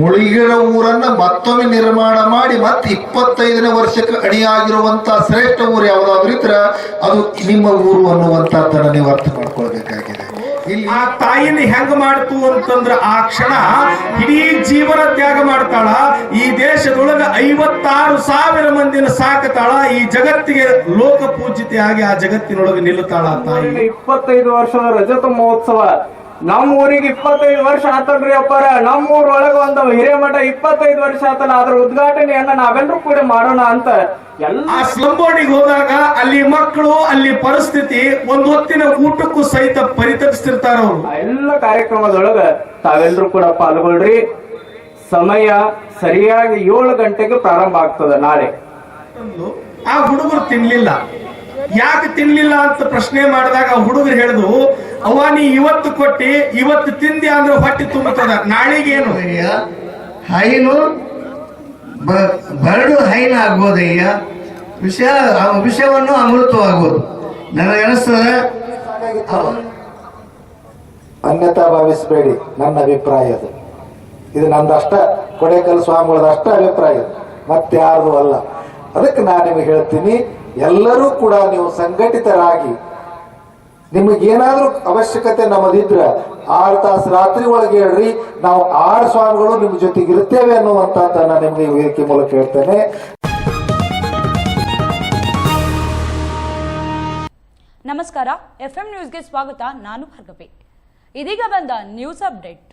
ಮುಳುಗಿರೋ ಊರನ್ನ ಮತ್ತೊಮ್ಮೆ ನಿರ್ಮಾಣ ಮಾಡಿ ಮತ್ತೆ ಇಪ್ಪತ್ತೈದನೇ ವರ್ಷಕ್ಕೆ ಅಣಿಯಾಗಿರುವಂತ ಶ್ರೇಷ್ಠ ಊರು ಯಾವ್ದಾದ್ರು ಇದ್ರ ಅದು ನಿಮ್ಮ ಊರು ಅನ್ನುವಂತ ನೀವು ಅರ್ಥ ಮಾಡ್ಕೊಳ್ಬೇಕಾಗಿದೆ. ಇಲ್ಲಿ ಆ ತಾಯಿನ ಹೆಂಗ್ ಮಾಡ್ತು ಅಂತಂದ್ರ ಆ ಕ್ಷಣ ಇಡೀ ಜೀವನ ತ್ಯಾಗ ಮಾಡ್ತಾಳ ಈ ದೇಶದೊಳಗ ಐವತ್ತಾರು ಸಾವಿರ ಮಂದಿನ ಸಾಕತಾಳ ಈ ಜಗತ್ತಿಗೆ ಲೋಕ ಪೂಜಿತೆ ಆಗಿ ಆ ಜಗತ್ತಿನೊಳಗೆ ನಿಲ್ಲುತ್ತಾಳ ಆ ತಾಯಿ. ಇಪ್ಪತ್ತೈದು ವರ್ಷದ ರಜತ ಮಹೋತ್ಸವ ನಮ್ಮ ಊರಿಗೆ ಇಪ್ಪತ್ತೈದು ವರ್ಷ ಆತಲ್ರಿ ಅಪ್ಪಾರ. ನಮ್ಮ ಊರೊಳಗೆ ಒಂದು ಹಿರೇಮಠ ಇಪ್ಪತ್ತೈದು ವರ್ಷ ಆತಲ್ಲ. ಅದ್ರ ಉದ್ಘಾಟನೆಯನ್ನ ನಾವೆಲ್ಲರೂ ಕೂಡ ಮಾಡೋಣ ಅಂತ ಎಲ್ಲ ಆ ಸ್ಲಂಬೋಡಿಗೆ ಹೋದಾಗ ಅಲ್ಲಿ ಮಕ್ಕಳು ಅಲ್ಲಿ ಪರಿಸ್ಥಿತಿ ಒಂದ್ ಹೊತ್ತಿನ ಊಟಕ್ಕೂ ಸಹಿತ ಪರಿತಪಿಸ್ತಿರ್ತಾರ ಅವರು. ಎಲ್ಲ ಕಾರ್ಯಕ್ರಮದೊಳಗ ತಾವೆಲ್ಲರೂ ಕೂಡ ಪಾಲ್ಗೊಳ್ರಿ. ಸಮಯ ಸರಿಯಾಗಿ ಏಳು ಗಂಟೆಗೆ ಪ್ರಾರಂಭ ಆಗ್ತದೆ ನಾಳೆ. ಆ ಹುಡುಗರು ತಿನ್ಲಿಲ್ಲ. ಯಾಕೆ ತಿನ್ಲಿಲ್ಲ ಅಂತ ಪ್ರಶ್ನೆ ಮಾಡಿದಾಗ ಆ ಹುಡುಗರು ಹೇಳಿದು ಅವ್ವ ನೀ ಇವತ್ತು ಕೊಟ್ಟಿ ಇವತ್ತು ತಿಂದಿ ಅಂದ್ರೆ ಹೊಟ್ಟೆ ತುಂಬುತ್ತದ ನಾಳಿಗೇನು? ಹೈನು ಬ- ಬರಡು ಹೈನು ಆಗ್ಬೋದಯ್ಯ. ವಿಷಯ ಆ ವಿಷಯವನ್ನು ಅಮೃತವಾಗ್ಬೋದು. ನನಗೆ ಅನಿಸ್ತದೆ ಅನ್ಯತಾ ಭಾವಿಸಬೇಡಿ ನನ್ನ ಅಭಿಪ್ರಾಯ ಅದು. ಇದು ನಂದು ಅಷ್ಟ ಕೊಡೇಕಲ್ ಸ್ವಾಮಿಗಳದ ಅಷ್ಟ ಅಭಿಪ್ರಾಯ ಇದು. ಮತ್ತೆ ಯಾರ್ದು ಅಲ್ಲ. ಅದಕ್ಕೆ ನಾನು ನಿಮಗೆ ಹೇಳ್ತೀನಿ ಎಲ್ಲರೂ ಕೂಡ ನೀವು ಸಂಘಟಿತರಾಗಿ ನಿಮಗೇನಾದ್ರೂ ಅವಶ್ಯಕತೆ ನಮ್ಮದಿದ್ರ ಆರು ತಾಸು ರಾತ್ರಿ ಒಳಗೆ ಹೇಳ್ರಿ. ನಾವು ಆರು ಸ್ವಾಮಿಗಳು ನಿಮ್ ಜೊತೆಗೆ ಇರ್ತೇವೆ ಅನ್ನುವಂತದ್ದನ್ನ ನಿಮ್ಗೆ ಈ ವೇದಿಕೆ ಮೂಲಕ ಹೇಳ್ತೇನೆ. ನಮಸ್ಕಾರ ಎಫ್ ಎಂ ನ್ಯೂಸ್ಗೆ ಸ್ವಾಗತ. ನಾನು ಭಾರ್ಗವಿ. ಇದೀಗ ಬಂದ ನ್ಯೂಸ್ ಅಪ್ಡೇಟ್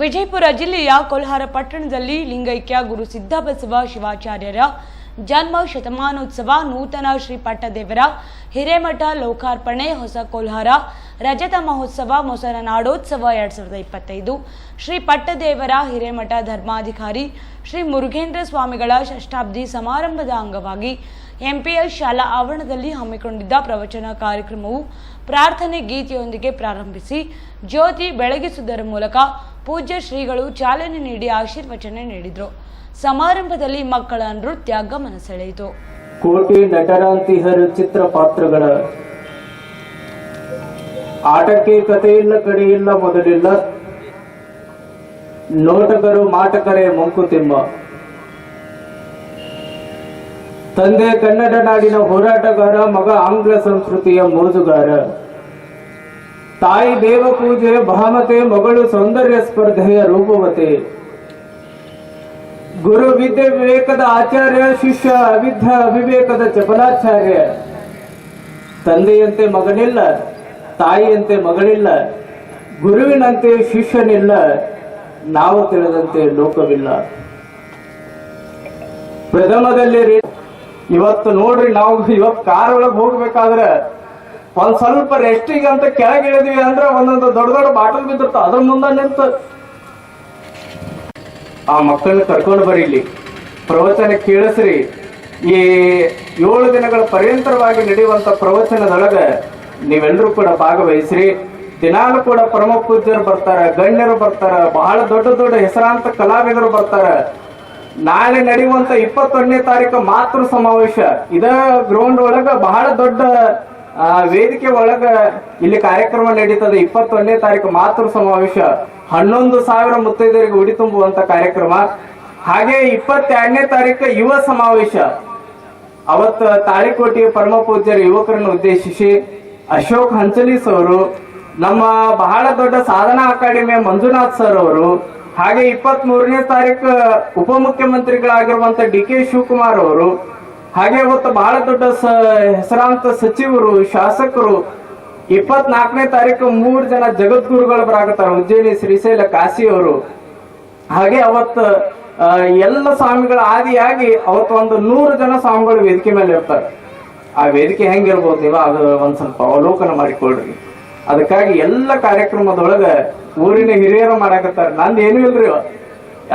ವಿಜಯಪುರ ಜಿಲ್ಲೆಯ ಕೊಲ್ಹಾರ ಪಟ್ಟಣದಲ್ಲಿ ಲಿಂಗೈಕ್ಯ ಗುರು ಸಿದ್ದಬಸವ ಶಿವಾಚಾರ್ಯರ ಜನ್ಮ ಶತಮಾನೋತ್ಸವ ನೂತನ ಶ್ರೀ ಪಟ್ಟದೇವರ ಹಿರೇಮಠ ಲೋಕಾರ್ಪಣೆ, ಹೊಸ ಕೋಲ್ಹಾರ ರಜತ ಮಹೋತ್ಸವ, ಮೊಸರ ನಾಡೋತ್ಸವ ಎರಡ್ ಸಾವಿರದ ಇಪ್ಪತ್ತೈದು. ಶ್ರೀ ಪಟ್ಟದೇವರ ಹಿರೇಮಠ ಧರ್ಮಾಧಿಕಾರಿ ಶ್ರೀ ಮುರುಘೇಂದ್ರ ಸ್ವಾಮಿಗಳ ಷಷ್ಠಾಬ್ದಿ ಸಮಾರಂಭದ ಅಂಗವಾಗಿ ಎಂಪಿಎಸ್ ಶಾಲಾ ಆವರಣದಲ್ಲಿ ಹಮ್ಮಿಕೊಂಡಿದ್ದ ಪ್ರವಚನ ಕಾರ್ಯಕ್ರಮವು ಪ್ರಾರ್ಥನೆ ಗೀತೆಯೊಂದಿಗೆ ಪ್ರಾರಂಭಿಸಿ, ಜ್ಯೋತಿ ಬೆಳಗಿಸುವುದರ ಮೂಲಕ ಪೂಜ್ಯ ಶ್ರೀಗಳು ಚಾಲನೆ ನೀಡಿ ಆಶೀರ್ವಚನೆ ನೀಡಿದರು. ಸಮಾರಂಭದಲ್ಲಿ ಮಕ್ಕಳ ನೃತ್ಯ ಗಮನ ಸೆಳೆಯಿತು. ಕೋಟಿ ನಟರಾಂತಿಹರು ಚಿತ್ರ ಪಾತ್ರಗಳ. ಆಟಕ್ಕೆ ಕಥೆಯಿಲ್ಲ ಕಡೆಯಿಲ್ಲ ಮೊದಲಿಲ್ಲ. ನೋಟಕರು, ಮಾಟಕರೇ ಮಂಕುತಿಮ್ಮ ತಂದೆ ಕನ್ನಡ ನಾಡಿನ ಹೋರಾಟಗಾರ, ಮಗ ಆಂಗ್ಲ ಸಂಸ್ಕೃತಿಯ ಮೋಜುಗಾರ. ತಾಯಿ ದೇವ ಪೂಜೆ ಭಾಮತೆ, ಮಗಳು ಸೌಂದರ್ಯ ಸ್ಪರ್ಧೆಯ ರೂಪವತೆ. ಗುರು ವಿದ್ಯೆ ವಿವೇಕದ ಆಚಾರ್ಯ, ಶಿಷ್ಯ ಅವಿದ್ಧ ಅವಿವೇಕದ ಚಪಲಾಚಾರ್ಯ. ತಂದೆಯಂತೆ ಮಗನಿಲ್ಲ, ತಾಯಿಯಂತೆ ಮಗಳಿಲ್ಲ, ಗುರುವಿನಂತೆ ಶಿಷ್ಯನಿಲ್ಲ, ನಾವು ತಿಳಿದಂತೆ ಲೋಕವಿಲ್ಲ. ಪ್ರಥಮದಲ್ಲಿ ಇವತ್ತು ನೋಡ್ರಿ, ನಾವು ಇವತ್ತು ಕಾರ್ ಒಳಗೆ ಹೋಗ್ಬೇಕಾದ್ರೆ ಒಂದ್ ಸ್ವಲ್ಪ ರೆಸ್ಟಿಂಗ್ ಅಂತ ಕೆಳಗಿಳಿದ್ವಿ ಅಂದ್ರೆ ಒಂದೊಂದು ದೊಡ್ಡ ದೊಡ್ಡ ಬಾಟಲ್ ಬಿದ್ದಿರ್ತಾವ. ಅದ್ರ ಮುಂದೆ ನಿಂತು ಆ ಮಕ್ಕಳನ್ನ ಕರ್ಕೊಂಡು ಇಲ್ಲಿ. ಪ್ರವಚನ ಕೇಳಿಸ್ರಿ. ಈ ಏಳು ದಿನಗಳ ಪರ್ಯಂತರವಾಗಿ ನಡೆಯುವಂತ ಪ್ರವಚನದೊಳಗ ನೀವೆಲ್ಲರೂ ಕೂಡ ಭಾಗವಹಿಸ್ರಿ. ದಿನಾಲು ಕೂಡ ಪರಮ ಪೂಜ್ಯರು ಬರ್ತಾರ, ಗಣ್ಯರು ಬರ್ತಾರ, ಬಹಳ ದೊಡ್ಡ ದೊಡ್ಡ ಹೆಸರಾಂತ ಕಲಾವಿದರು ಬರ್ತಾರ. ನಾಳೆ ನಡೆಯುವಂತ ಇಪ್ಪತ್ತೊಂದನೇ ತಾರೀಕು ಮಾತೃ ಸಮಾವೇಶ. ಇದ ಗ್ರೌಂಡ್ ಒಳಗ ಬಹಳ ದೊಡ್ಡ ವೇದಿಕೆ ಒಳಗ ಇಲ್ಲಿ ಕಾರ್ಯಕ್ರಮ ನಡೀತದೆ. ಇಪ್ಪತ್ತೊಂದನೇ ತಾರೀಕು ಮಾತೃ ಸಮಾವೇಶ. ಹನ್ನೊಂದು ಸಾವಿರ ಮುತ್ತೈದರಿಗೆ ಉಡಿ ತುಂಬುವಂತ ಕಾರ್ಯಕ್ರಮ. ಹಾಗೆ ಇಪ್ಪತ್ತೆರಡನೇ ತಾರೀಕು ಯುವ ಸಮಾವೇಶ. ಅವತ್ತು ತಾಳಿಕೋಟೆಯ ಪರಮ ಪೂಜ್ಯರ ಯುವಕರನ್ನು ಉದ್ದೇಶಿಸಿ ಅಶೋಕ್ ಹಂಚಲೀಸ್ ಅವರು, ನಮ್ಮ ಬಹಳ ದೊಡ್ಡ ಸಾಧನಾ ಅಕಾಡೆಮಿಯ ಮಂಜುನಾಥ್ ಸರ್ ಅವರು ಹಾಗೆ ಇಪ್ಪತ್ತ್ ಮೂರನೇ ತಾರೀಕು ಉಪಮುಖ್ಯಮಂತ್ರಿಗಳಾಗಿರುವಂತ ಡಿ ಕೆ ಶಿವಕುಮಾರ್ ಅವರು, ಹಾಗೆ ಅವತ್ತು ಬಹಳ ದೊಡ್ಡ ಹೆಸರಾಂತ ಸಚಿವರು, ಶಾಸಕರು, ಇಪ್ಪತ್ನಾಲ್ಕನೇ ತಾರೀಕು ಮೂರು ಜನ ಜಗದ್ಗುರುಗಳು ಬರಾಕತ್ತಾರ, ಉಜ್ಜಯಿನಿ, ಶ್ರೀಶೈಲ, ಕಾಶಿ ಅವರು. ಹಾಗೆ ಅವತ್ತು ಎಲ್ಲ ಸ್ವಾಮಿಗಳ ಆದಿಯಾಗಿ ಅವತ್ತು ಒಂದು ನೂರು ಜನ ಸ್ವಾಮಿಗಳು ವೇದಿಕೆ ಮೇಲೆ ಇರ್ತಾರೆ. ಆ ವೇದಿಕೆ ಹೆಂಗಿರ್ಬೋದು ನೀವು ಅದು ಒಂದ್ ಸ್ವಲ್ಪ ಅವಲೋಕನ ಮಾಡಿಕೊಳ್ರಿ. ಅದಕ್ಕಾಗಿ ಎಲ್ಲ ಕಾರ್ಯಕ್ರಮದೊಳಗ ಊರಿನ ಹಿರಿಯರು ಮಾಡಾಕತ್ತಾರ. ನಂದು ಏನೂ ಇಲ್ರಿ.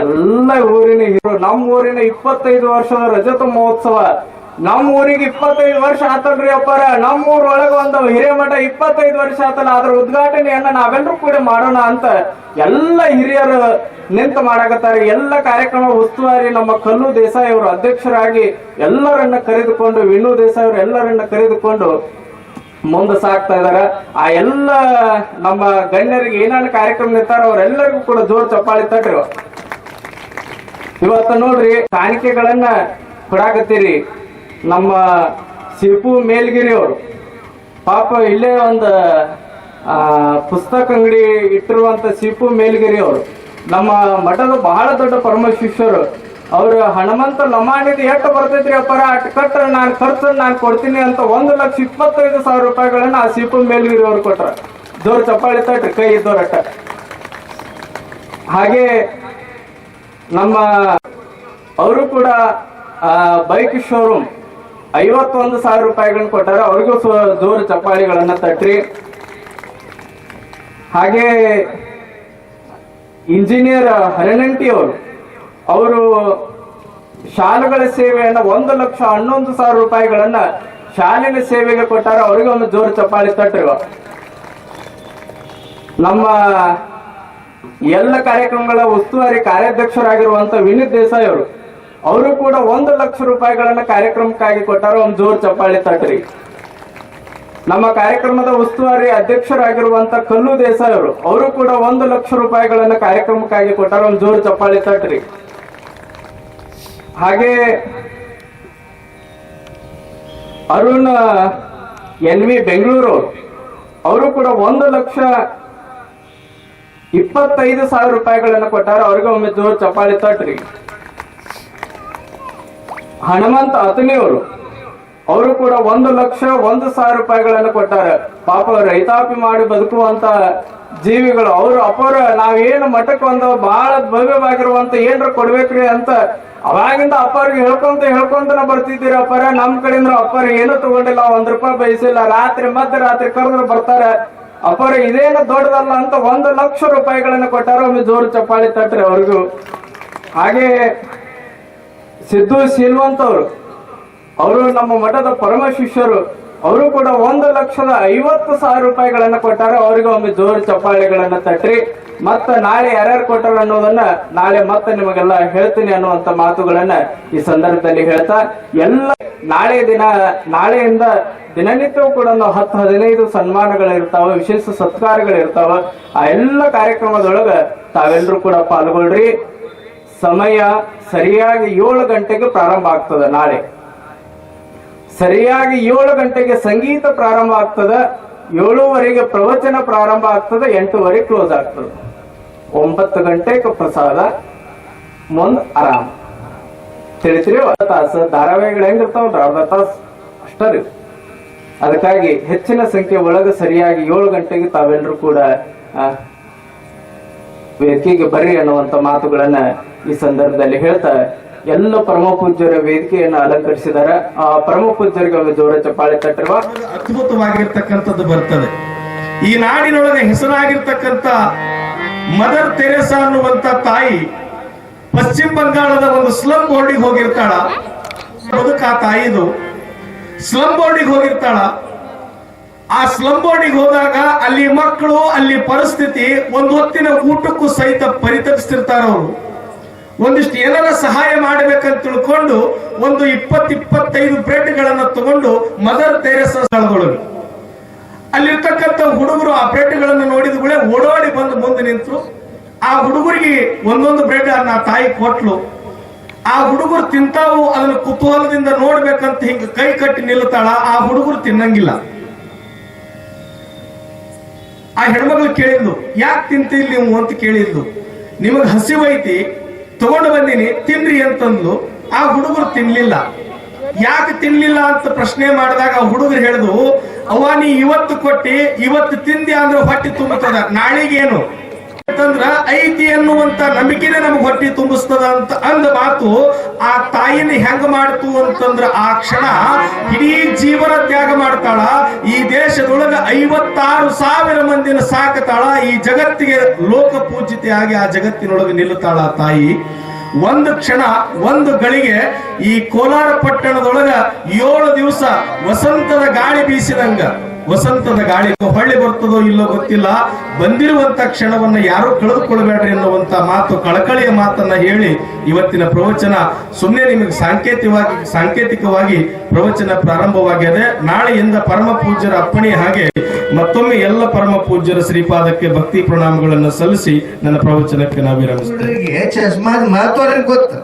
ಎಲ್ಲ ಊರಿನ ಹಿರಿಯರು ನಮ್ಮ ಊರಿನ ಇಪ್ಪತ್ತೈದು ವರ್ಷದ ರಜತ ಮಹೋತ್ಸವ. ನಮ್ಮ ಊರಿಗೆ ಇಪ್ಪತ್ತೈದು ವರ್ಷ ಆತಲ್ರಿ ಅಪ್ಪಾರ. ನಮ್ಮ ಊರ್ ಒಳಗ ಒಂದು ಹಿರೇಮಠ ಇಪ್ಪತ್ತೈದು ವರ್ಷ ಆತಲ್ಲ. ಅದ್ರ ಉದ್ಘಾಟನೆಯನ್ನ ನಾವೆಲ್ಲರೂ ಕೂಡ ಮಾಡೋಣ ಅಂತ ಎಲ್ಲ ಹಿರಿಯರು ನಿಂತು ಮಾಡಾಕತ್ತಾರೆ. ಎಲ್ಲ ಕಾರ್ಯಕ್ರಮ ಉಸ್ತುವಾರಿ ನಮ್ಮ ಕಲ್ಲು ದೇಸಾಯಿ ಅವರು ಅಧ್ಯಕ್ಷರಾಗಿ ಎಲ್ಲರನ್ನ ಕರೆದುಕೊಂಡು ವಿನು ದೇಸಾಯಿ ಅವರು ಎಲ್ಲರನ್ನ ಕರೆದುಕೊಂಡು ಮುಂದೆ ಸಾಕ್ತಾ ಇದಾರ. ಆ ಎಲ್ಲ ನಮ್ಮ ಗಣ್ಯರಿಗೆ ಏನೇನು ಕಾರ್ಯಕ್ರಮ ನಿಂತಾರ ಅವರೆಲ್ಲರಿಗೂ ಕೂಡ ಜೋರ್ ಚಪ್ಪಾಳಿ ತಟ್ರಿ. ಇವತ್ತು ನೋಡ್ರಿ, ಕಾಣಿಕೆಗಳನ್ನ ಕೊಡಾಕತ್ತೀರಿ. ನಮ್ಮ ಸಿಪು ಮೇಲ್ಗಿರಿ ಅವರು ಪಾಪ ಇಲ್ಲೇ ಒಂದು ಪುಸ್ತಕ ಅಂಗಡಿ ಇಟ್ಟಿರುವಂತ ಸಿಪು ಮೇಲ್ಗಿರಿ ಅವರು ನಮ್ಮ ಮಠದ ಬಹಳ ದೊಡ್ಡ ಪರಮ ಶಿಷ್ಯರು ಅವ್ರು ಹನುಮಂತ ಲಮಾಣಿದ ಎಷ್ಟು ಬರ್ತೈತ್ರಿ ಅಪ್ಪರ, ಅಟ್ ಕಟ್ಟ ನಾನು ಖರ್ಚು ನಾನು ಕೊಡ್ತೀನಿ ಅಂತ ಒಂದು ಲಕ್ಷ ಇಪ್ಪತ್ತೈದು ಸಾವಿರ ರೂಪಾಯಿಗಳನ್ನ ಆ ಸಿಪ್ಪು ಮೇಲೆ ಇರೋರು ಕೊಟ್ರ. ಜೋರ್ ಚಪ್ಪಾಳಿ ತಟ್ರಿ ಕೈ ಇದ್ದವ್ರಟ್ಟ ಹಾಗೆ ನಮ್ಮ ಅವರು ಕೂಡ ಬೈಕ್ ಶೋರೂಮ್ ಐವತ್ತೊಂದು ಸಾವಿರ ರೂಪಾಯಿಗಳನ್ನ ಕೊಟ್ಟಾರ. ಅವ್ರಿಗೂ ಜೋರು ಚಪ್ಪಾಳಿಗಳನ್ನ ತಟ್ರಿ. ಹಾಗೆ ಇಂಜಿನಿಯರ್ ಹರನಂಟಿ ಅವರು ಅವರು ಶಾಲೆಗಳ ಸೇವೆಯನ್ನ ಒಂದು ಲಕ್ಷ ಹನ್ನೊಂದು ಸಾವಿರ ರೂಪಾಯಿಗಳನ್ನ ಶಾಲೆಯ ಸೇವೆಗೆ ಕೊಟ್ಟಾರ ಅವರಿಗೆ ಒಂದು ಜೋರು ಚಪ್ಪಾಳಿ ತಟ್ರಿ ನಮ್ಮ ಎಲ್ಲ ಕಾರ್ಯಕ್ರಮಗಳ ಉಸ್ತುವಾರಿ ಕಾರ್ಯಾಧ್ಯಕ್ಷರಾಗಿರುವಂತ ವಿನೀತ್ ದೇಸಾಯಿ ಅವರು ಅವರು ಕೂಡ ಒಂದು ಲಕ್ಷ ರೂಪಾಯಿಗಳನ್ನ ಕಾರ್ಯಕ್ರಮಕ್ಕಾಗಿ ಕೊಟ್ಟಾರ, ಒಂದು ಜೋರು ಚಪ್ಪಾಳಿ ತಟ್ರಿ ನಮ್ಮ ಕಾರ್ಯಕ್ರಮದ ಉಸ್ತುವಾರಿ ಅಧ್ಯಕ್ಷರಾಗಿರುವಂತ ಕಲ್ಲು ದೇಸಾಯಿ ಅವರು ಅವರು ಕೂಡ ಒಂದು ಲಕ್ಷ ರೂಪಾಯಿಗಳನ್ನ ಕಾರ್ಯಕ್ರಮಕ್ಕಾಗಿ ಕೊಟ್ಟಾರ, ಒಂದು ಜೋರು ಚಪ್ಪಾಳಿ ತಟ್ರಿ ಹಾಗೆ ಅರುಣ್ ಎನ್ ವಿ ಬೆಂಗಳೂರು, ಅವರು ಕೂಡ ಒಂದು ಲಕ್ಷ ಇಪ್ಪತ್ತೈದು ಸಾವಿರ ರೂಪಾಯಿಗಳನ್ನು ಕೊಟ್ಟಾರ. ಅವ್ರಿಗೆ ಒಮ್ಮೆ ಜೋರು ಚಪ್ಪಾಳಿ ತಟ್ರಿ. ಹನುಮಂತ ಅತನಿಯವರು ಅವರು ಕೂಡ ಒಂದು ಲಕ್ಷ ಒಂದು ಸಾವಿರ ರೂಪಾಯಿಗಳನ್ನು ಕೊಟ್ಟಾರೆ. ಪಾಪ ರೈತಾಪಿ ಮಾಡಿ ಬದುಕುವಂತ ಜೀವಿಗಳು, ಅವರು ಅಪರ, ನಾವೇನು ಮಠಕ್ಕೆ ಒಂದು ಬಹಳ ಭವ್ಯವಾಗಿರುವಂತ ಏನ್ರ ಕೊಡ್ಬೇಕ್ರಿ ಅಂತ ಅವಾಗಿಂದ ಅಪ್ಪರಿಗೆ ಹೇಳ್ಕೊಂತ ಹೇಳ್ಕೊಂತ ಬರ್ತಿದ್ದೀರಿ ಅಪ್ಪರ. ನಮ್ ಕಡೆಯಿಂದ ಅಪ್ಪರ, ಏನು ತಗೊಂಡಿಲ್ಲ, ಒಂದ್ ರೂಪಾಯಿ ಬಯಸಿಲ್ಲ. ರಾತ್ರಿ ಮಧ್ಯ ರಾತ್ರಿ ಕರೆದ್ರು ಬರ್ತಾರೆ. ಅಪ್ಪರ, ಇದೇನು ದೊಡ್ಡದಲ್ಲ ಅಂತ ಒಂದು ಲಕ್ಷ ರೂಪಾಯಿಗಳನ್ನ ಕೊಟ್ಟಾರ ಒಮ್ಮೆ ಜೋರು ಚಪ್ಪಾಳಿ ತಟ್ರಿ ಅವ್ರಿಗೂ. ಹಾಗೆ ಸಿದ್ದು ಸಿಲ್ವಂತವ್ರು ಅವರು ಅವರು ನಮ್ಮ ಮಠದ ಪರಮ ಶಿಷ್ಯರು. ಅವರು ಕೂಡ ಒಂದು ಲಕ್ಷದ ಐವತ್ತು ಸಾವಿರ ರೂಪಾಯಿಗಳನ್ನ ಕೊಟ್ಟಾರೆ. ಅವರಿಗೆ ಒಂದು ಜೋರು ಚಪ್ಪಾಳಿಗಳನ್ನ ತಟ್ಟಿ ಮತ್ತ ನಾಳೆ ಯಾರ್ಯಾರು ಕೊಟ್ಟರು ಅನ್ನೋದನ್ನ ನಾಳೆ ಮತ್ತೆ ನಿಮಗೆಲ್ಲ ಹೇಳ್ತೀನಿ ಅನ್ನುವಂತ ಮಾತುಗಳನ್ನ ಈ ಸಂದರ್ಭದಲ್ಲಿ ಹೇಳ್ತಾ, ಎಲ್ಲ ನಾಳೆ ದಿನ, ನಾಳೆಯಿಂದ ದಿನನಿತ್ಯವೂ ಕೂಡ ನಾವು ಹತ್ತು ಹದಿನೈದು ಸನ್ಮಾನಗಳಿರ್ತಾವ, ವಿಶೇಷ ಸತ್ಕಾರಗಳಿರ್ತಾವ. ಆ ಎಲ್ಲ ಕಾರ್ಯಕ್ರಮದೊಳಗ ತಾವೆಲ್ಲರೂ ಕೂಡ ಪಾಲ್ಗೊಳ್ಳ್ರಿ ಸಮಯ ಸರಿಯಾಗಿ ಏಳು ಗಂಟೆಗೆ ಪ್ರಾರಂಭ ಆಗ್ತದೆ ನಾಳೆ. ಸರಿಯಾಗಿ ಏಳು ಗಂಟೆಗೆ ಸಂಗೀತ ಪ್ರಾರಂಭ ಆಗ್ತದ, ಏಳುವರೆಗೆ ಪ್ರವಚನ ಪ್ರಾರಂಭ ಆಗ್ತದೆ ಎಂಟುವರೆಗೆ ಕ್ಲೋಸ್ ಆಗ್ತದೆ. ಒಂಬತ್ತು ಗಂಟೆಗೆ ಪ್ರಸಾದ, ಮುಂದ್ ಆರಾಮ್. ತಿಳಿಸ್ರಿ ಅರ್ಧ ತಾಸು, ಧಾರಾವಾಹಿಗಳು ಹೆಂಗಿರ್ತಾವಲ್ರಿ ಅರ್ಧ ತಾಸು ಅಷ್ಟರಿ ಅದಕ್ಕಾಗಿ ಹೆಚ್ಚಿನ ಸಂಖ್ಯೆ ಒಳಗೆ ಸರಿಯಾಗಿ ಏಳು ಗಂಟೆಗೆ ತಾವೆಲ್ಲರೂ ಕೂಡ ವೇದಿಕೆಗೆ ಬರ್ರಿ ಅನ್ನುವಂತ ಮಾತುಗಳನ್ನ ಈ ಸಂದರ್ಭದಲ್ಲಿ ಹೇಳ್ತಾ ಎಲ್ಲ ಪರಮ ಪೂಜ್ಯರ ವೇದಿಕೆಯನ್ನು ಅಲಂಕರಿಸಿದ್ದಾರೆ. ಆ ಪರಮ ಪೂಜ್ಯರಿಗೆ ಜೋರ ಚಪ್ಪಾಳೆ ತಟ್ಟಿರುವ ಅದ್ಭುತವಾಗಿರ್ತಕ್ಕಂಥದ್ದು ಬರ್ತದೆ. ಈ ನಾಡಿನೊಳಗೆ ಹೆಸರಾಗಿರ್ತಕ್ಕಂಥ ಮದರ್ ತೆರೆಸಾ ಅನ್ನುವಂತ ತಾಯಿ ಪಶ್ಚಿಮ ಬಂಗಾಳದ ಒಂದು ಸ್ಲಮ್ ಬೋರ್ಡಿಗೆ ಹೋಗಿರ್ತಾಳ. ಬದುಕ ಆ ತಾಯಿದು. ಸ್ಲಮ್ ಬೋರ್ಡಿಗೆ ಹೋಗಿರ್ತಾಳ. ಆ ಸ್ಲಮ್ ಬೋರ್ಡಿಗೆ ಹೋದಾಗ ಅಲ್ಲಿ ಮಕ್ಕಳು, ಅಲ್ಲಿ ಪರಿಸ್ಥಿತಿ ಒಂದು ಹೊತ್ತಿನ ಊಟಕ್ಕೂ ಸಹಿತ ಪರಿತಪಿಸ್ತಿರ್ತಾರ ಅವರು ಒಂದಿಷ್ಟು ಏನಾರ ಸಹಾಯ ಮಾಡಬೇಕಂತ ತಿಳ್ಕೊಂಡು ಒಂದು ಇಪ್ಪತ್ ಇಪ್ಪತ್ತೈದು ಬ್ರೆಡ್ಗಳನ್ನ ತಗೊಂಡು ಮದರ್ ತೆರೆಸ ಸ್ಥಳದೊಳಗೆ. ಅಲ್ಲಿರ್ತಕ್ಕಂಥ ಹುಡುಗರು ಆ ಬ್ರೆಡ್ಗಳನ್ನು ನೋಡಿದ ಕೂಡ ಓಡೋಡಿ ಬಂದು ಮುಂದೆ ನಿಂತರು. ಆ ಹುಡುಗರಿಗೆ ಒಂದೊಂದು ಬ್ರೆಡ್ ಅನ್ನ ತಾಯಿ ಕೊಟ್ಲು. ಆ ಹುಡುಗರು ತಿಂತಾವು, ಅದನ್ನ ಕುತೂಹಲದಿಂದ ನೋಡ್ಬೇಕಂತ ಹಿಂಗ ಕೈ ಕಟ್ಟಿ ನಿಲ್ತಾಳ ಆ ಹುಡುಗರು ತಿನ್ನಂಗಿಲ್ಲ. ಆ ಹೆಣ್ಮಗಳು ಕೇಳಿದ್ಲು, ಯಾಕೆ ತಿಂತಿಲ್ ನೀವು ಅಂತ ಕೇಳಿದ್ಲು. ನಿಮಗ್ ಹಸಿವೈತಿ ತಗೊಂಡು ಬಂದೀನಿ, ತಿನ್ರಿ ಅಂತಂದು ಆ ಹುಡುಗರು ತಿನ್ಲಿಲ್ಲ. ಯಾಕೆ ತಿನ್ಲಿಲ್ಲ ಅಂತ ಪ್ರಶ್ನೆ ಮಾಡಿದಾಗ ಆ ಹುಡುಗರು ಹೇಳಿದು ಅವ ನೀ ಇವತ್ತು ಕೊಟ್ಟಿ, ಇವತ್ತು ತಿಂದಿ ಅಂದ್ರೆ ಹೊಟ್ಟೆ ತುಂಬುತ್ತದ ನಾಳಿಗೇನು ಅಂತಂದ್ರ, ಐತಿ ಅನ್ನುವಂತ ನಂಬಿಕೆನೆ ನಮ್ಗೆ ಹೊಟ್ಟೆ ತುಂಬಿಸ್ತದ ಅಂತ ಅಂದ ಮಾತು ಆ ತಾಯಿನ ಹೆಂಗ ಮಾಡ್ತು ಅಂತಂದ್ರ ಆ ಕ್ಷಣ ಇಡೀ ಜೀವನ ತ್ಯಾಗ ಮಾಡ್ತಾಳ. ಈ ದೇಶದೊಳಗ ಐವತ್ತಾರು ಸಾವಿರ ಮಂದಿನ ಸಾಕತಾಳ. ಈ ಜಗತ್ತಿಗೆ ಲೋಕ ಪೂಜಿತೆಯಾಗಿ ಆ ಜಗತ್ತಿನೊಳಗೆ ನಿಲ್ಲುತ್ತಾಳ ತಾಯಿ. ಒಂದು ಕ್ಷಣ, ಒಂದು ಗಳಿಗೆ ಈ ಕೋಲಾರ ಪಟ್ಟಣದೊಳಗ ಏಳು ದಿವಸ ವಸಂತದ ಗಾಳಿ ಬೀಸಿದಂಗ ವಸಂತದ ಗಾಳಿ ಹೊಳ್ಳಿ ಬರ್ತದೋ ಇಲ್ಲೋ ಗೊತ್ತಿಲ್ಲ. ಬಂದಿರುವಂತ ಕ್ಷಣವನ್ನ ಯಾರು ಕಳೆದುಕೊಳ್ಬೇಡ್ರಿ ಎನ್ನುವಂತ ಮಾತು, ಕಳಕಳಿಯ ಮಾತನ್ನ ಹೇಳಿ ಇವತ್ತಿನ ಪ್ರವಚನ ಸುಮ್ಮನೆ ನಿಮಗೆ ಸಾಂಕೇತಿಕವಾಗಿ ಸಾಂಕೇತಿಕವಾಗಿ ಪ್ರವಚನ ಪ್ರಾರಂಭವಾಗಿದೆ ನಾಳೆಯಿಂದ ಪರಮ ಪೂಜ್ಯರ ಅಪ್ಪಣೆ ಹಾಗೆ ಮತ್ತೊಮ್ಮೆ ಎಲ್ಲ ಪರಮ ಪೂಜ್ಯರ ಶ್ರೀಪಾದಕ್ಕೆ ಭಕ್ತಿ ಪ್ರಣಾಮಗಳನ್ನು ಸಲ್ಲಿಸಿ ನನ್ನ ಪ್ರವಚನಕ್ಕೆ ನಾವು ವಿರಮಿಸ್ತೇವೆ ಗೊತ್ತು.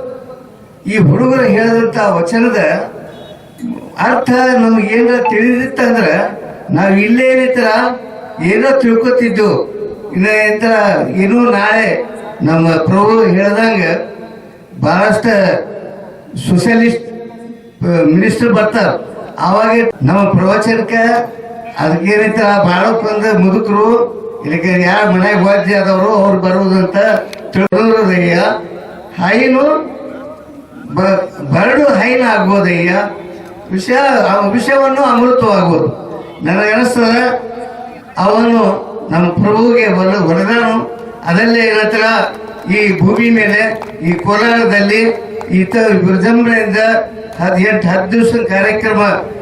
ಈ ಹುಡುಗರು ಹೇಳಿದಂತ ವಚನದ ಅರ್ಥ ನಮ್ಗೆ ಏನಾರ ತಿಳಿದಿತ್ತಂದ್ರೆ ನಾವು ಇಲ್ಲೇ ಏನೋ ತಿಳ್ಕೊತಿದ್ದು. ಇನ್ನು ಇನ್ನೂ ನಾಳೆ ನಮ್ಮ ಪ್ರಭು ಹೇಳ್ದಂಗೆ ಬಹಳಷ್ಟು ಸೋಷಿಯಲಿಸ್ಟ್ ಮಿನಿಸ್ಟರ್ ಬರ್ತಾರೆ. ಅವಾಗ ನಮ್ಮ ಪ್ರವಚನಕ್ಕೆ ಅದಕ್ಕೇನೈತೆ ಬಾಳಕ್ಕೊಂದು ಮುದುಕರು, ಇಲ್ಲಿಗೆ ಯಾರ ಮನೆಗೆ ವಾದ್ಯ ಆದವರು ಅವ್ರು ಬರುವುದಂತ ತಿಳಿದ್ರಯ್ಯ ಹೈನು ಬರಡು ಹೈನ ಆಗ್ಬೋದಯ್ಯ ವಿಷಯ, ಆ ವಿಷಯವನ್ನು ಅಮೃತವಾಗ್ಬೋದು. ನನಗೆ ಅನಿಸ್ತದ ಅವನು ನಮ್ಮ ಪ್ರಭುಗೆ ಒಂದು ವರದಾನು ಅದಲ್ಲೇ ಏನತ್ರ, ಈ ಭೂಮಿ ಮೇಲೆ, ಈ ಕೋಲಾರದಲ್ಲಿ ಈತ ವಿಜೃಂಭಣೆಯಿಂದ ಹದಿನೆಂಟು, ಹತ್ತು ದಿವಸ ಕಾರ್ಯಕ್ರಮ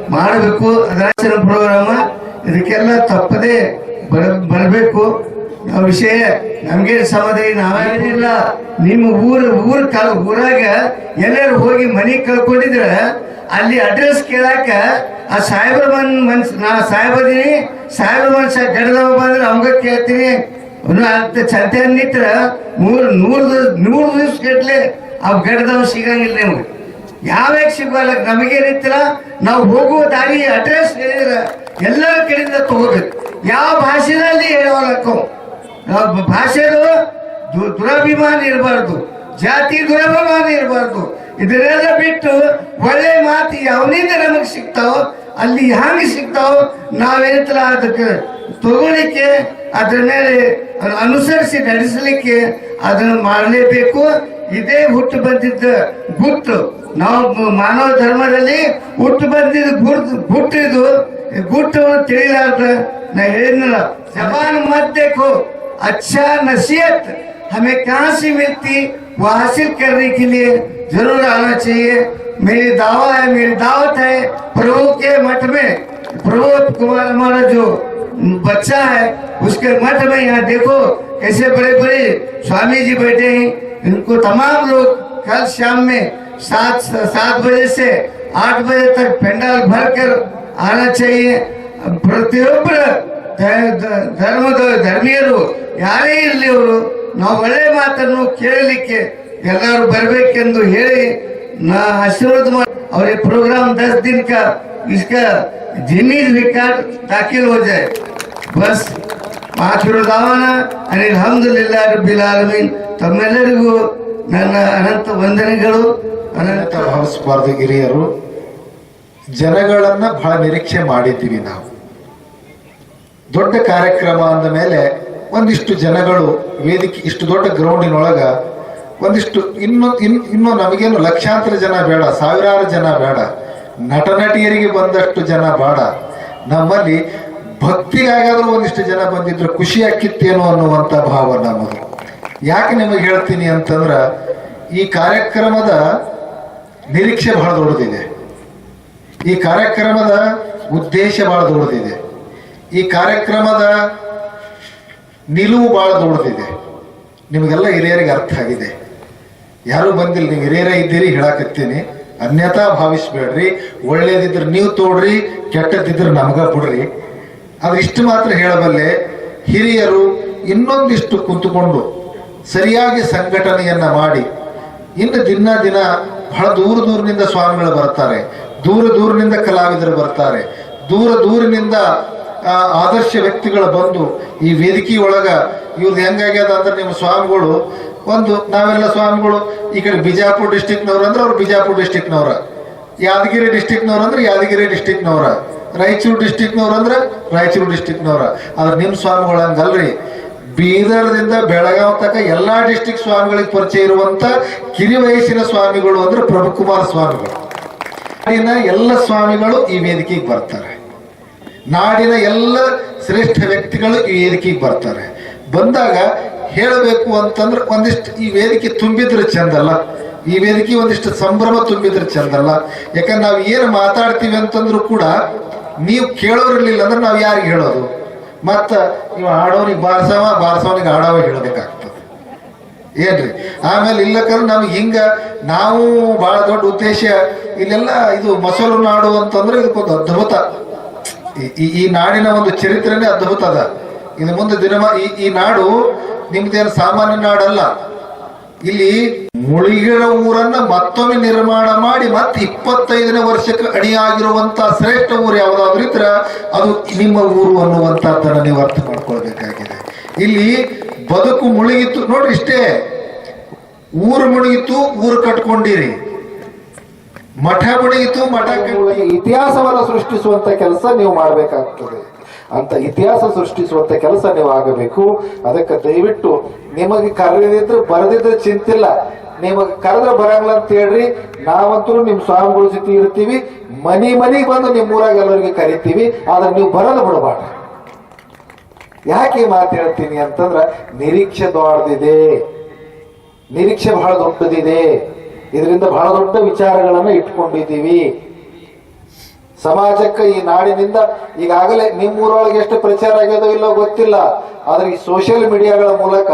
ಮಾಡಬೇಕು. ಅದರ ಪ್ರೋಗ್ರಾಮ, ಇದಕ್ಕೆಲ್ಲ ತಪ್ಪದೇ ಬರ, ಬರಬೇಕು. ಆ ವಿಷಯ? ನಮ್ಗೆ ಸಮಾಧಾನ ನಾವೇನಿಲ್ಲ ನಿಮ್ಮ ಊರ, ಊರ್ ಕಾಲ, ಊರಾಗ ಎಲ್ಲರೂ ಹೋಗಿ ಮನಿ ಕಳ್ಕೊಂಡಿದ್ರೆ ಅಲ್ಲಿ ಅಡ್ರೆಸ್ ಕೇಳಾಕ ಆ ಸಾಹೇಬ್ರ ಮನ್ ಮನ್ಸ್, ನಾ ಸಾಹೇಬದೀನಿ ಸಾಹೇಬ್ರ ಮನ್ಸ ಗಡದವ ಬಂದ್ರೆ ಅವಂಗ ಕೇಳ್ತೀನಿ. ಅಂತ ಚಂತೆ ನಿತ್ರ ಮೂರ್, ನೂರ್ ನೂರು ದಿವ್ಸ ಗಟ್ಲೆ ಅವ್ ಗಡದವ ಸಿಗಂಗಿಲ್ಲ ನಿಮ್ಗೆ ಯಾವಾಗ ಸಿಗಲ್ಲ ನಮಗೇನಿತ್ತಿಲ್ಲ ನಾವು ಹೋಗುವ ದಾರಿ ಅಡ್ರೆಸ್ ಹೇಳಿದ್ರ ಎಲ್ಲರ ಕಡೆಯಿಂದ ತಗೋಬೇಕು. ಯಾವ ಭಾಷೆನಲ್ಲಿ ನಾವು ಭಾಷೆದು ದುರಭಿಮಾನ ಇರಬಾರ್ದು, ಜಾತಿ ದುರಭಿಮಾನ ಇರಬಾರ್ದು. ಇದನ್ನೆಲ್ಲ ಬಿಟ್ಟು ಒಳ್ಳೆ ಮಾತು ಯಾವನಿಂದ ನಮಗೆ ಸಿಗ್ತಾವ, ಅಲ್ಲಿ ಹ್ಯಾಂಗೆ ಸಿಗ್ತಾವ ನಾವೇತಲ ಅದಕ್ಕೆ ತಗೊಳ್ಳಿಕ್ಕೆ, ಅದ್ರ ಮೇಲೆ ಅನುಸರಿಸಿ ನಡೆಸಲಿಕ್ಕೆ ಅದನ್ನು ಮಾಡಲೇಬೇಕು. ಇದೇ ಹುಟ್ಟು ಬಂದಿದ್ದ ಗುಟ್ಟು. ನಾವು ಮಾನವ ಧರ್ಮದಲ್ಲಿ ಹುಟ್ಟು ಬಂದಿದ್ದ ಗುರ್ದು ಗುಟ್ಟಿದು ಗುಟ್ಟು ತಿಳಿಲಾರ್ದ ನಾ ಹೇಳಿದ್ನಲ್ಲ, ಜಪಾನ್ ಮಾಡಬೇಕು अच्छा नसीहत हमें कहाँ से मिलती? वो हासिल करने के लिए ज़रूर आना चाहिए। मेरी दावा है, मेरी दावत है, प्रभु के मठ में प्रबोध कुमार, हमारा जो बच्चा है, उसके मठ में यहाँ देखो कैसे बड़े बड़े स्वामी जी बैठे हैं। इनको तमाम लोग कल शाम में सात सात बजे से आठ बजे तक पंडाल भर कर आना चाहिए। प्रतिरूप ಧರ್ಮದ ಧರ್ಮೀಯರು ಯಾರೇ ಇರಲಿ ಅವರು ನಾವು ಒಳ್ಳೆ ಮಾತನ್ನು ಕೇಳಲಿಕ್ಕೆ ಎಲ್ಲರೂ ಬರಬೇಕೆಂದು ಹೇಳಿ ನಾ आशीर्वाद ಮಾಡಿ और ये प्रोग्राम दस दिन का इसका जिनीज रिकॉर्ड दाखिल हो जाए बस ಆಶೀರ್ವಾದವನ आणि ಅಲ್ಹಮ್ದುಲಿಲ್ಲಾಹ ರಬ್ಬಿಲ್ ಆಲಮೀನ್ ತಮ್ಮೆಲ್ಲರಿಗೂ ನನ್ನ ಅನಂತ ವಂದನೆಗಳು ಅನಂತ ಅಂತ ಭಾವಿಸಬಾರ್ದು ಹಿರಿಯರು ಜನಗಳನ್ನ ಬಹಳ ನಿರೀಕ್ಷೆ ಮಾಡಿದ್ದೀವಿ ನಾವು ದೊಡ್ಡ ಕಾರ್ಯಕ್ರಮ ಅಂದ ಮೇಲೆ ಒಂದಿಷ್ಟು ಜನಗಳು ವೇದಿಕೆ, ಇಷ್ಟು ದೊಡ್ಡ ಗ್ರೌಂಡಿನೊಳಗ ಒಂದಿಷ್ಟು ಇನ್ನು, ಇನ್, ಇನ್ನು ನಮಗೇನು ಲಕ್ಷಾಂತರ ಜನ ಬೇಡ, ಸಾವಿರಾರು ಜನ ಬೇಡ ನಟ ನಟಿಯರಿಗೆ ಬಂದಷ್ಟು ಜನ ಬೇಡ. ನಮ್ಮಲ್ಲಿ ಭಕ್ತಿಗಾಗಾದ್ರೂ ಒಂದಿಷ್ಟು ಜನ ಬಂದಿದ್ರು, ಖುಷಿ ಆಕ್ಕಿತ್ತೇನೋ ಅನ್ನುವಂಥ ಭಾವ ನಮ್ಮದು. ಯಾಕೆ ನಿಮಗೆ ಹೇಳ್ತೀನಿ ಅಂತಂದ್ರ, ಈ ಕಾರ್ಯಕ್ರಮದ ನಿರೀಕ್ಷೆ ಬಹಳ ದೊಡ್ಡದಿದೆ. ಈ ಕಾರ್ಯಕ್ರಮದ ಉದ್ದೇಶ ಬಹಳ ದೊಡ್ಡದಿದೆ. ಈ ಕಾರ್ಯಕ್ರಮದ ನಿಲುವು ಬಹಳ ದೊಡ್ಡದಿದೆ. ನಿಮಗೆಲ್ಲ ಹಿರಿಯರಿಗೆ ಅರ್ಥ ಆಗಿದೆ. ಯಾರು ಬಂದಿಲ್ಲ, ನೀವು ಹಿರಿಯರೇ ಇದ್ದೀರಿ ಹೇಳಾಕತ್ತೀನಿ. ಅನ್ಯತಾ ಭಾವಿಸ್ಬೇಡ್ರಿ. ಒಳ್ಳೇದಿದ್ರೆ ನೀವು ತೋಡ್ರಿ, ಕೆಟ್ಟದಿದ್ರೆ ನಮಗ ಬಿಡ್ರಿ. ಅದು ಇಷ್ಟು ಮಾತ್ರ ಹೇಳಬಲ್ಲೆ, ಹಿರಿಯರು ಇನ್ನೊಂದಿಷ್ಟು ಕುಂತುಕೊಂಡು ಸರಿಯಾಗಿ ಸಂಘಟನೆಯನ್ನ ಮಾಡಿ, ಇನ್ನು ದಿನ ದಿನ ಬಹಳ ದೂರ ದೂರಿನಿಂದ ಸ್ವಾಮಿಗಳು ಬರ್ತಾರೆ, ದೂರ ದೂರಿನಿಂದ ಕಲಾವಿದರು ಬರ್ತಾರೆ, ದೂರ ದೂರಿನಿಂದ ಆದರ್ಶ ವ್ಯಕ್ತಿಗಳು ಬಂದು ಈ ವೇದಿಕೆ ಒಳಗ ಇವ್ರದ್ದು ಹೆಂಗಾಗ್ಯದ ಅಂದ್ರೆ ನಿಮ್ಮ ಸ್ವಾಮಿಗಳು ಒಂದು ನಾವೆಲ್ಲ ಸ್ವಾಮಿಗಳು ಈ ಕಡೆ ಬಿಜಾಪುರ ಡಿಸ್ಟಿಕ್ನವ್ರು ಅಂದ್ರೆ ಅವ್ರು ಬಿಜಾಪುರ ಡಿಸ್ಟಿಕ್ನವ್ರ ಯಾದಗಿರಿ ಡಿಸ್ಟಿಕ್ನವ್ರು ಅಂದ್ರೆ ಯಾದಗಿರಿ ಡಿಸ್ಟಿಕ್ನವ್ರ ರಾಯಚೂರು ಡಿಸ್ಟಿಕ್ನವ್ರು ಅಂದ್ರೆ ರಾಯಚೂರು ಡಿಸ್ಟಿಕ್ನವ್ರ ಆದ್ರೆ ನಿಮ್ಮ ಸ್ವಾಮಿಗಳು ಹಂಗಲ್ರಿ. ಬೀದರ್ದಿಂದ ಬೆಳಗಾವ್ ತನಕ ಎಲ್ಲಾ ಡಿಸ್ಟಿಕ್ ಸ್ವಾಮಿಗಳಿಗೆ ಪರಿಚಯ ಇರುವಂತ ಕಿರಿ ವಯಸ್ಸಿನ ಸ್ವಾಮಿಗಳು ಅಂದ್ರೆ ಪ್ರಭುಕುಮಾರ ಸ್ವಾಮಿಗಳು. ಎಲ್ಲ ಸ್ವಾಮಿಗಳು ಈ ವೇದಿಕೆಗೆ ಬರ್ತಾರೆ. ನಾಡಿನ ಎಲ್ಲ ಶ್ರೇಷ್ಠ ವ್ಯಕ್ತಿಗಳು ಈ ವೇದಿಕೆಗೆ ಬರ್ತಾರೆ. ಬಂದಾಗ ಹೇಳಬೇಕು ಅಂತಂದ್ರೆ ಒಂದಿಷ್ಟು ಈ ವೇದಿಕೆ ತುಂಬಿದ್ರೆ ಚಂದಲ್ಲ. ಈ ವೇದಿಕೆ ಒಂದಿಷ್ಟು ಸಂಭ್ರಮ ತುಂಬಿದ್ರೆ ಚಂದಲ್ಲ. ಯಾಕಂದ್ರೆ ನಾವು ಏನು ಮಾತಾಡ್ತೀವಿ ಅಂತಂದ್ರು ಕೂಡ ನೀವು ಕೇಳೋರಿರ್ಲಿಲ್ಲ ಅಂದ್ರೆ ನಾವು ಯಾರಿಗೆ ಹೇಳೋದು? ಮತ್ತು ನೀವು ಆಡೋನಿಗೆ ಬಾರ್ಸವ, ಬಾರ್ಸವನಿಗೆ ಆಡವ ಹೇಳಬೇಕಾಗ್ತದೆ. ಏನ್ರಿ? ಆಮೇಲೆ ಇಲ್ಲಕಂದ್ರೆ ನಮ್ಗೆ ಹಿಂಗೆ ನಾವು ಬಹಳ ದೊಡ್ಡ ಉದ್ದೇಶ ಇಲ್ಲೆಲ್ಲ ಇದು ಮೊಸರು ನಾಡು ಅಂತಂದ್ರೆ ಇದಕ್ಕೊಂದು ಅದ್ಭುತ. ಈ- ಈ ನಾಡಿನ ಒಂದು ಚರಿತ್ರೆನೇ ಅದ್ಭುತ ಅದ. ಇನ್ನು ಮುಂದೆ ದಿನಮ, ಈ ಈ ನಾಡು ನಿಮ್ದೇನು ಸಾಮಾನ್ಯ ನಾಡಲ್ಲ. ಇಲ್ಲಿ ಮುಳುಗಿರ ಊರನ್ನ ಮತ್ತೊಮ್ಮೆ ನಿರ್ಮಾಣ ಮಾಡಿ ಮತ್ತೆ ಇಪ್ಪತ್ತೈದನೇ ವರ್ಷಕ್ಕೆ ಅಣಿಯಾಗಿರುವಂತ ಶ್ರೇಷ್ಠ ಊರು ಯಾವ್ದಾದ್ರು ಇದ್ರ ಅದು ನಿಮ್ಮ ಊರು ಅನ್ನುವಂಥದ್ದನ್ನು ನೀವು ಅರ್ಥ ಮಾಡ್ಕೊಳ್ಬೇಕಾಗಿದೆ. ಇಲ್ಲಿ ಬದುಕು ಮುಳುಗಿತ್ತು, ನೋಡ್ರಿ ಇಷ್ಟೇ. ಊರು ಮುಳುಗಿತ್ತು, ಊರು ಕಟ್ಕೊಂಡಿರಿ. ಮಠ ಮುಳುಗಿತು ಮಠ ಇತಿಹಾಸವನ್ನು ಸೃಷ್ಟಿಸುವಂತ ಕೆಲಸ ನೀವು ಮಾಡಬೇಕಾಗ್ತದೆ. ಅಂತ ಇತಿಹಾಸ ಸೃಷ್ಟಿಸುವಂತ ಕೆಲಸ ನೀವು ಆಗಬೇಕು. ಅದಕ್ಕೆ ದಯವಿಟ್ಟು ನಿಮಗೆ ಕರೆದಿದ್ರೆ ಬರೆದಿದ್ರೆ ಚಿಂತಿಲ್ಲ. ನಿಮಗೆ ಕರೆದ್ರೆ ಬರಂಗಿಲ್ಲ ಅಂತ ಹೇಳ್ರಿ. ನಾವಂತೂ ನಿಮ್ ಸ್ವಾಮಿಗಳ ಜೊತೆ ಇರ್ತೀವಿ. ಮನಿ ಮನಿಗೆ ಬಂದು ನಿಮ್ಮ ಊರಾಗ ಎಲ್ಲರಿಗೆ ಕರಿತೀವಿ. ಆದ್ರೆ ನೀವು ಬರೋದು ಬಿಡಬಾರ್ದು ಯಾಕೆ ಮಾತು ಹೇಳ್ತೀನಿ ಅಂತಂದ್ರ ನಿರೀಕ್ಷೆ ದೊಡ್ಡದಿದೆ. ನಿರೀಕ್ಷೆ ಬಹಳ ದೊಡ್ಡದಿದೆ. ಇದರಿಂದ ಬಹಳ ದೊಡ್ಡ ವಿಚಾರಗಳನ್ನು ಇಟ್ಕೊಂಡಿದ್ದೀವಿ ಸಮಾಜಕ್ಕೆ ಈ ನಾಡಿನಿಂದ ಈಗಾಗಲೇ ನಿಮ್ಮೂರೊಳಗೆ ಎಷ್ಟು ಪ್ರಚಾರ ಆಗ್ಯದೋ ಇಲ್ಲೋ ಗೊತ್ತಿಲ್ಲ. ಆದ್ರೆ ಈ ಸೋಷಿಯಲ್ ಮೀಡಿಯಾಗಳ ಮೂಲಕ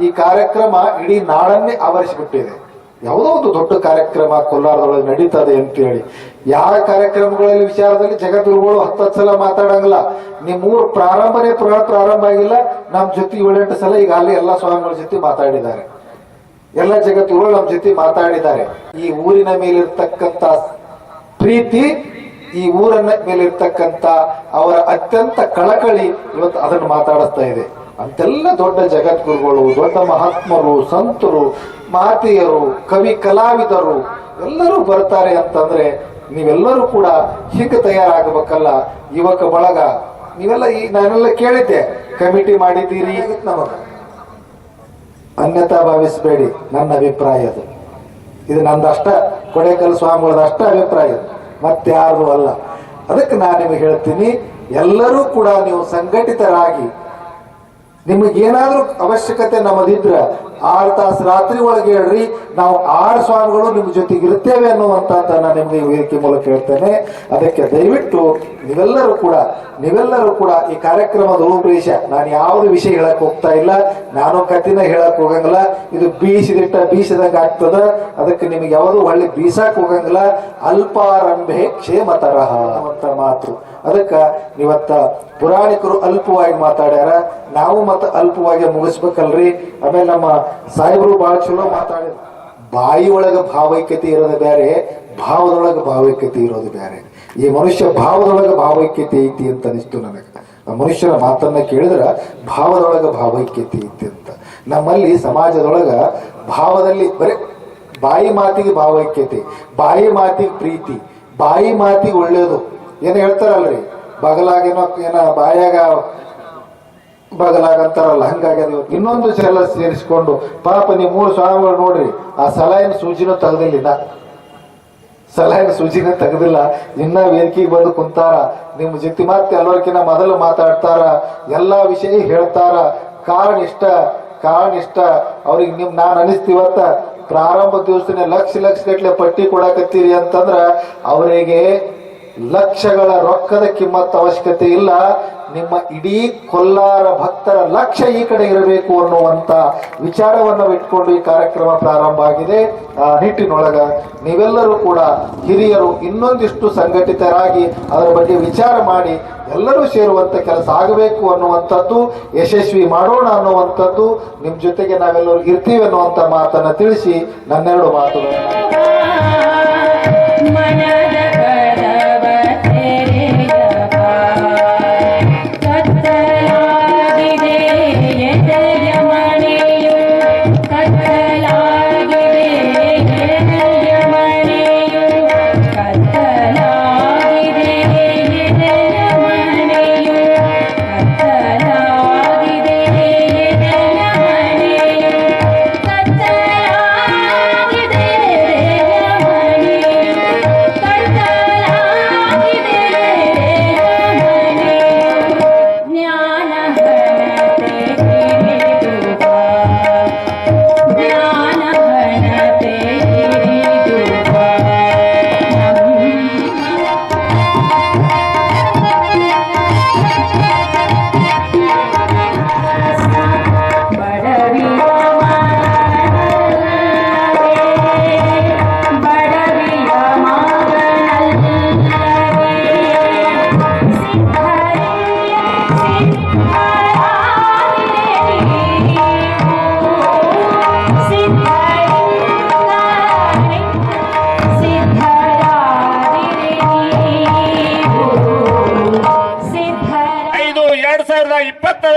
ಈ ಕಾರ್ಯಕ್ರಮ ಇಡೀ ನಾಡನ್ನೇ ಆವರಿಸಿಬಿಟ್ಟಿದೆ. ಯಾವುದೋ ಒಂದು ದೊಡ್ಡ ಕಾರ್ಯಕ್ರಮ ಕೋಲಾರದೊಳಗೆ ನಡೀತದೆ ಅಂತೇಳಿ. ಯಾವ ಕಾರ್ಯಕ್ರಮಗಳಲ್ಲಿ ವಿಚಾರದಲ್ಲಿ ಜಗದ್ಗುರುಗಳು ಹತ್ತತ್ತು ಸಲ ಮಾತಾಡಂಗಿಲ್ಲ. ನಿಮ್ಮೂರು ಪ್ರಾರಂಭನೇ ಪ್ರ- ಪ್ರಾರಂಭ ಆಗಿಲ್ಲ. ನಮ್ಮ ಜೊತೆ ಏಳೆಂಟು ಸಲ ಈಗ ಅಲ್ಲಿ ಎಲ್ಲ ಸ್ವಾಮಿಗಳ ಜೊತೆ ಮಾತಾಡಿದ್ದಾರೆ. ಎಲ್ಲ ಜಗತ್ತುಗಳು ನಮ್ಮ ಜೊತೆ ಮಾತಾಡಿದ್ದಾರೆ. ಈ ಊರಿನ ಮೇಲಿರ್ತಕ್ಕಂತ ಪ್ರೀತಿ, ಈ ಊರನ್ನ ಮೇಲಿರ್ತಕ್ಕಂತ ಅವರ ಅತ್ಯಂತ ಕಳಕಳಿ ಇವತ್ತು ಅದನ್ನು ಮಾತಾಡಿಸ್ತಾ ಇದೆ. ಅಂತೆಲ್ಲ ದೊಡ್ಡ ಜಗದ್ಗುರುಗಳು, ದೊಡ್ಡ ಮಹಾತ್ಮರು, ಸಂತರು, ಮಾತೆಯರು, ಕವಿ ಕಲಾವಿದರು ಎಲ್ಲರೂ ಬರ್ತಾರೆ ಅಂತಂದ್ರೆ ನೀವೆಲ್ಲರೂ ಕೂಡ ಹೀಗೆ ತಯಾರಾಗಬೇಕಲ್ಲ. ಯುವಕ ಬಳಗ, ನೀವೆಲ್ಲ ಈ ನಾನೆಲ್ಲ ಕೇಳಿದ್ದೆ. ಕಮಿಟಿ ಮಾಡಿದ್ದೀರಿ. ನಮಗ. ಅನ್ಯತಾ ಭಾವಿಸಬೇಡಿ, ನನ್ನ ಅಭಿಪ್ರಾಯ ಅದು. ಇದು ನಂದಷ್ಟ, ಕೊಡೇಕಲ್ ಸ್ವಾಮಿಗಳದ ಅಷ್ಟ ಅಭಿಪ್ರಾಯ ಮತ್ತಾರು ಅಲ್ಲ. ಅದಕ್ಕೆ ನಾನು ನಿಮಗೆ ಹೇಳ್ತೀನಿ, ಎಲ್ಲರೂ ಕೂಡ ನೀವು ಸಂಘಟಿತರಾಗಿ, ನಿಮಗೇನಾದ್ರೂ ಅವಶ್ಯಕತೆ ನಮ್ಮದಿದ್ರ ಆರು ತಾಸು ರಾತ್ರಿ ಒಳಗೆ ಹೇಳ್ರಿ, ನಾವು ಆರು ಸ್ವಾಮಿಗಳು ನಿಮ್ಮ ಜೊತೆಗೆ ಇರ್ತೇವೆ ಅನ್ನುವಂತ ನಿಮ್ಗೆ ನಿಮಗೆ ವೇದಿಕೆ ಮೂಲಕ ಹೇಳ್ತೇನೆ. ಅದಕ್ಕೆ ದಯವಿಟ್ಟು ನೀವೆಲ್ಲರೂ ಕೂಡ ನೀವೆಲ್ಲರೂ ಕೂಡ ಈ ಕಾರ್ಯಕ್ರಮದ ರೂಪರೇಷ ನಾನು ಯಾವ್ದು ವಿಷಯ ಹೇಳಕ್ ಹೋಗ್ತಾ ಇಲ್ಲ, ನಾನು ಕಥೆನ ಹೇಳಕ್ ಹೋಗಂಗಿಲ್ಲ, ಇದು ಬೀಸಿದಿಟ್ಟ ಬೀಸಿದಂಗ ಆಗ್ತದ, ಅದಕ್ಕೆ ನಿಮಗೆ ಯಾವುದು ಒಳ್ಳೆ ಬೀಸಕ್ ಹೋಗಂಗಿಲ್ಲ, ಅಲ್ಪಾರಂಭೆ ಕ್ಷೇಮ ತರಹ ಅಂತ ಮಾತು. ಅದಕ್ಕ ಇವತ್ತ ಪುರಾಣಿಕರು ಅಲ್ಪವಾಗಿ ಮಾತಾಡ್ಯಾರ, ನಾವು ಮತ್ತ ಅಲ್ಪವಾಗಿ ಮುಗಿಸ್ಬೇಕಲ್ರಿ. ಆಮೇಲೆ ನಮ್ಮ ಸಾಹೇಬರು ಬಹಳ ಚಲೋ ಮಾತಾಡಿದ ಬಾಯಿ ಒಳಗ ಭಾವೈಕ್ಯತೆ ಇರೋದು ಬೇರೆ, ಭಾವದೊಳಗ ಭಾವೈಕ್ಯತೆ ಇರೋದು ಬೇರೆ. ಈ ಮನುಷ್ಯ ಭಾವದೊಳಗ ಭಾವೈಕ್ಯತೆ ಐತಿ ಅಂತ ಅನಿಸ್ತು ನನಗೆ. ಮನುಷ್ಯನ ಮಾತನ್ನ ಕೇಳಿದ್ರ ಭಾವದೊಳಗ ಭಾವೈಕ್ಯತೆ ಐತಿ ಅಂತ. ನಮ್ಮಲ್ಲಿ ಸಮಾಜದೊಳಗ ಭಾವದಲ್ಲಿ ಬರೀ ಬಾಯಿ ಮಾತಿಗೆ ಭಾವೈಕ್ಯತೆ, ಬಾಯಿ ಮಾತಿಗೆ ಪ್ರೀತಿ, ಬಾಯಿ ಮಾತಿಗೆ ಒಳ್ಳೇದು. ಏನ್ ಹೇಳ್ತಾರಲ್ರಿ? ಬಗಲಾಗೇನೋ, ಏನ ಬಾಯಾಗ ಬಗಲಾಗ ಅಂತಾರಲ್ಲ ಹಂಗಾಗ್ಯದ ಇವತ್ತು. ಇನ್ನೊಂದು ಸಲ ಸೇರಿಸಿಕೊಂಡು, ಪಾಪ ನೀವು ಮೂರು ಸ್ವಾಮಿಗಳು ನೋಡ್ರಿ, ಆ ಸಲಹೆನ ಸೂಚಿನೂ ತೆಗ್ದಿಲ್ಲ ಸಲಹೆನ ಸೂಚಿನ ತೆಗೆದಿಲ್ಲ. ಇನ್ನ ವೇದಿಕೆಗೆ ಬಂದು ಕುಂತಾರ, ನಿಮ್ಮ ಜೊತೆ ಮತ್ತೆ ಎಲ್ಲರಿಗಿನ ಮೊದಲು ಮಾತಾಡ್ತಾರ, ಎಲ್ಲಾ ವಿಷಯ ಹೇಳ್ತಾರ. ಕಾರಣ ಇಷ್ಟ ಕಾರಣ ಇಷ್ಟ ಅವ್ರಿಗೆ ನಿಮ್ ನಾನು ಅನಿಸ್ತೀವತ್ತ? ಪ್ರಾರಂಭ ದಿವಸನೇ ಲಕ್ಷ ಲಕ್ಷ ಗಟ್ಲೆ ಪಟ್ಟಿ ಕೊಡಕತ್ತೀರಿ ಅಂತಂದ್ರ, ಅವರಿಗೆ ಲಕ್ಷಗಳ ರೊಕ್ಕದ ಕಿಮ್ಮತ್ ಅವಶ್ಯಕತೆ ಇಲ್ಲ. ನಿಮ್ಮ ಇಡೀ ಕೊಲ್ಲಾರ ಭಕ್ತರ ಲಕ್ಷ ಈ ಕಡೆ ಇರಬೇಕು ಅನ್ನುವಂತ ವಿಚಾರವನ್ನು ಇಟ್ಕೊಂಡು ಈ ಕಾರ್ಯಕ್ರಮ ಪ್ರಾರಂಭ ಆಗಿದೆ. ಆ, ನಿಟ್ಟಿನೊಳಗ ನೀವೆಲ್ಲರೂ ಕೂಡ ಹಿರಿಯರು ಇನ್ನೊಂದಿಷ್ಟು ಸಂಘಟಿತರಾಗಿ ಅದರ ಬಗ್ಗೆ ವಿಚಾರ ಮಾಡಿ ಎಲ್ಲರೂ ಸೇರುವಂತ ಕೆಲಸ ಆಗಬೇಕು ಅನ್ನುವಂಥದ್ದು, ಯಶಸ್ವಿ ಮಾಡೋಣ ಅನ್ನುವಂಥದ್ದು, ನಿಮ್ ಜೊತೆಗೆ ನಾವೆಲ್ಲರೂ ಇರ್ತೀವಿ ಅನ್ನುವಂತ ಮಾತನ್ನ ತಿಳಿಸಿ ನನ್ನೆರಡು ಮಾತುಗಳು.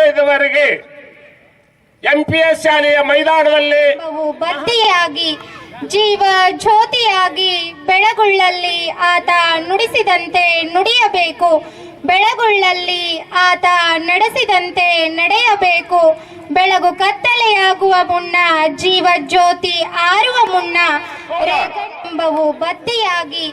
ಇಪ್ಪತ್ತೈದವರೆಗೆ ಎಂಪಿಎಸ್ ಶಾಲೆಯ ಮೈದಾನದಲ್ಲಿ ಬಡ್ಡಿಯಾಗಿ ಜೀವ ಜ್ಯೋತಿಯಾಗಿ ಬೆಳಗುಳ್ಳಲ್ಲಿ ಆತ ನುಡಿಸಿದಂತೆ ನುಡಿಯಬೇಕು. ಬೆಳಗುಳ್ಳಲ್ಲಿ ಆತ ನಡೆಸಿದಂತೆ ನಡೆಯಬೇಕು. ಬೆಳಗು ಕತ್ತಲೆಯಾಗುವ ಮುನ್ನ ಜೀವ ಜ್ಯೋತಿ ಆರುವ ಮುನ್ನ ರೇಖೆಂಬವು ಬತ್ತಿಯಾಗಿ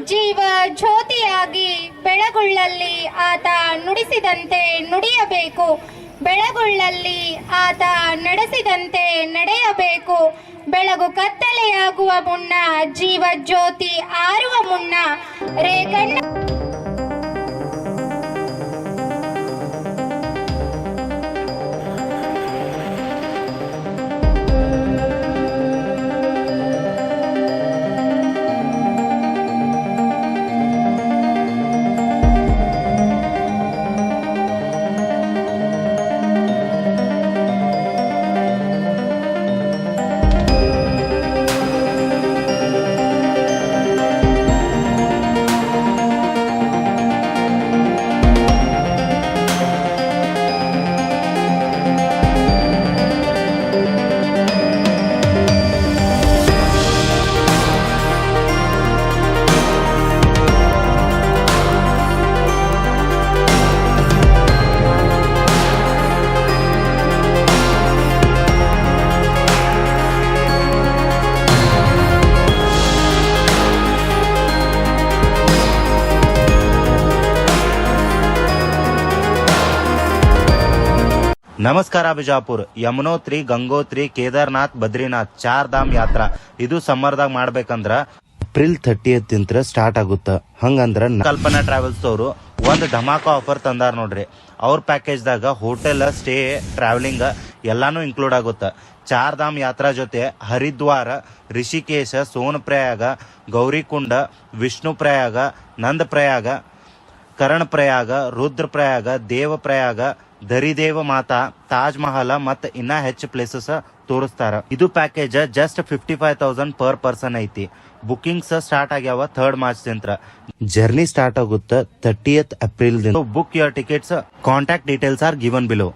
ಜೀವ ಜ್ಯೋತಿಯಾಗಿ ಬೆಳಗುಳ್ಳಲ್ಲಿ ಆತ ನುಡಿಸಿದಂತೆ ನುಡಿಯಬೇಕು. ಬೆಳಗುಳ್ಳಲ್ಲಿ ಆತ ನಡೆಸಿದಂತೆ ನಡೆಯಬೇಕು. ಬೆಳಗು ಕತ್ತಲೆಯಾಗುವ ಮುನ್ನ ಜೀವ ಜ್ಯೋತಿ ಆರುವ ಮುನ್ನ ರೇಖಣ್ಣ ನಮಸ್ಕಾರ ಬಿಜಾಪುರ್. ಯಮುನೋತ್ರಿ, ಗಂಗೋತ್ರಿ, ಕೇದಾರ್ನಾಥ್, ಬದ್ರಿನಾಥ್ ಚಾರ್ ಧಾಮ್ ಯಾತ್ರಾ. ಇದು ಸಮ್ಮರ್ದಾಗ ಮಾಡ್ಬೇಕಂದ್ರ ಏಪ್ರಿಲ್ ಥರ್ಟಿ ತಿಂತ್ರ ಸ್ಟಾರ್ಟ್ ಆಗುತ್ತ. ಹಂಗಂದ್ರ ಕಲ್ಪನಾ ಟ್ರಾವೆಲ್ಸ್ ಅವರು ಒಂದು ಧಮಾಕ ಆಫರ್ ತಂದಾರ ನೋಡ್ರಿ. ಅವ್ರ ಪ್ಯಾಕೇಜ್ದಾಗ ಹೋಟೆಲ್ ಸ್ಟೇ ಟ್ರಾವೆಲಿಂಗ್ ಎಲ್ಲಾನು ಇನ್ಕ್ಲೂಡ್ ಆಗುತ್ತೆ. ಚಾರ್ ಧಾಮ್ ಯಾತ್ರಾ ಜೊತೆ ಹರಿದ್ವಾರ, ರಿಷಿಕೇಶ, ಸೋನಪ್ರಯಾಗ, ಗೌರಿಕುಂಡ ವಿಷ್ಣು ಪ್ರಯಾಗ ನಂದ ಪ್ರಯಾಗ ಕರಣ್ ಪ್ರಯಾಗ ರುದ್ರ ಪ್ರಯಾಗ ದೇವ ಪ್ರಯಾಗ ದರಿದೇವ ಮಾತಾ, ತಾಜ್ ಮಹಲ್ ಮತ್ತ ಇನ್ನ ಹೆಚ್ಚು ಪ್ಲೇಸಸ್ ತೋರಿಸ್ತಾರ. ಇದು package just fifty five thousand per person ಐತಿ. ಬುಕಿಂಗ್ಸ್ ಸ್ಟಾರ್ಟ್ ಆಗ್ಯಾವ ಥರ್ಡ್ ಮಾರ್ಚ್ ದಿಂತ್ರ. ಜರ್ನಿ ಸ್ಟಾರ್ಟ್ ಆಗುತ್ತ thirtieth April book your tickets contact details are given below